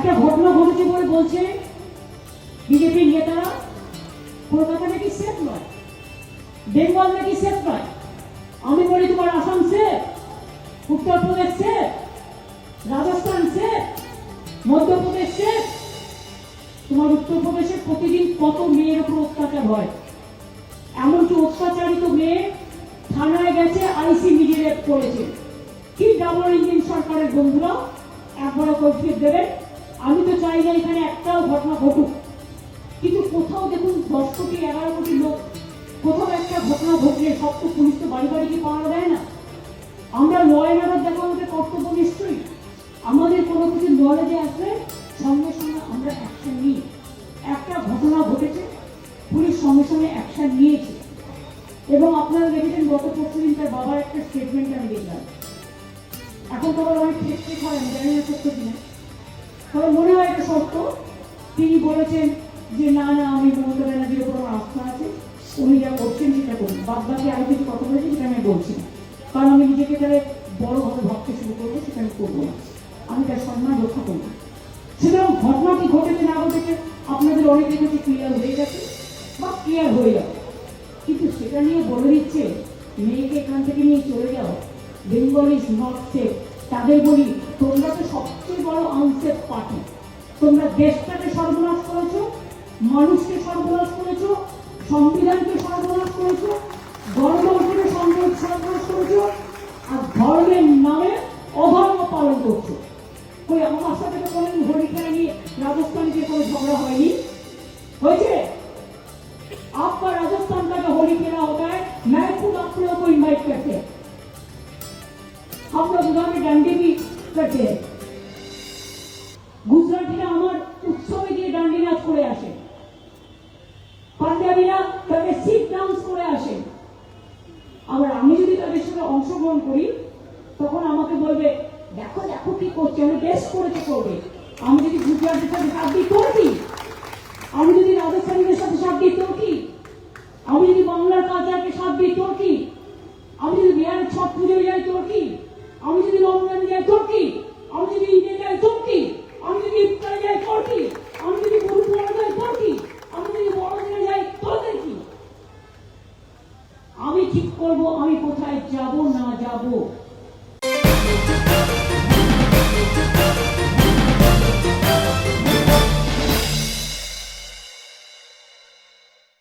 একটা ঘটনা ঘটেছে বলে বলছে বিজেপির নেতারা। কলকাতা নাকি সেফ নয়? বেঙ্গল নাকি সেফ নয়? আমি বলি, তোমার Assam safe Uttar Pradesh safe Rajasthan safe Madhya Pradesh safe তোমার উত্তরপ্রদেশে প্রতিদিন কত মেয়ের উপর অত্যাচার হয়? এমনকি অত্যাচারিত মেয়ে থানায় গেছে, আইসি মিডিয়েট করেছে? কি ডাবল ইঞ্জিন সরকারের বন্ধুরা? একবার কৈফিয়ত দেবেন আমি তো চাই না এখানে একটাও ঘটনা ঘটুক। কিন্তু কোথাও দেখুন, দশ কোটি, এগারো কোটি লোক, কোথাও একটা ঘটনা ঘটলে সব তো পুলিশ তো বাড়ি বাড়ি গিয়ে পাওয়া দেয় না। আমরা লয় অর্ডার দেখা আমাদের কর্তব্য নিশ্চয়ই। আমাদের কোনো কিছু নলেজে আসলে, সঙ্গে সঙ্গে আমরা অ্যাকশন নিই। একটা ঘটনা ঘটেছে, পুলিশ সঙ্গে সঙ্গে অ্যাকশন নিয়েছে। এবং আপনারা দেখেছেন, গত পরশু দিন তার বাবার একটা স্টেটমেন্ট আমি দেখলাম। এখন তো আবার অনেক ঠিক ঠিক হয়, আমি জানি না সত্য কিনা। তবে মনে হয় এটা সত্য। তিনি বলেছেন যে, না না, আমি মমতা ব্যানার্জির উপর আমার আস্থা আছে। উনি যা করছেন সেটা করুন। বাদ বাকি আরও কিছু কথা বলেছে, সেটা আমি বলছি না। কারণ আমি নিজেকে তাহলে বড়ভাবে ভাবতে শুরু করব, সেটা আমি করব না। আমি তার সম্মান রক্ষা করব। সুতরাং ঘটনা কি ঘটেছে না ঘটেছে, আপনাদের অনেকের কাছে ক্লিয়ার হয়ে গেছে বা ক্লিয়ার হয়ে যাবে। কিন্তু সেটা নিয়ে বলে দিচ্ছে, মেয়েকে এখান থেকে নিয়ে চলে যাও। বেঙ্গল ইজ নট সেফ তাদের বলি, তোমরা তো সবচেয়ে বড় আনসেফ পার্টি তোমরা দেশটাকে সর্বনাশ করেছ, মানুষকে সর্বনাশ করেছ, সংবিধানকে সর্বনাশ করেছ, গণতন্ত্রকে সর্ব- সর্বনাশ করেছ, আর ধর্মের নামে অধর্ম পালন করছ। ওই আমার সাথে কোনোদিন হোলি খেলা নিয়ে রাজস্থানে যে কোনো ঝগড়া হয়নি। কাটে গুজরাটিরা আমার উৎসবে গিয়ে ডান্ডি নাচ করে আসে। পাঞ্জাবিরা তাদের সিট ডান্স করে আসে। আবার আমি যদি তাদের সাথে অংশগ্রহণ করি, তখন আমাকে বলবে, দেখো দেখো কি করছে, আমি টেস্ট করেছে করবে। আমি যদি গুজরাটের সাথে সাপ দিই আমি যদি রাজস্থানীদের সাথে সাপ দিই আমি যদি বাংলার কালচারকে সাপ দিই, তোর কি? আমি যদি বিহারের ছট পুজোয় যাই তোর কি? আমি যদি রমজান যাই তোর আমি যদি ঈদে যাই তোর আমি যদি ইফতারে যাই তোর আমি যদি গরু পোড়া যাই তোর আমি যদি বড়দিনে যাই তোদের কি? আমি ঠিক করব, আমি কোথায় যাব, না যাব?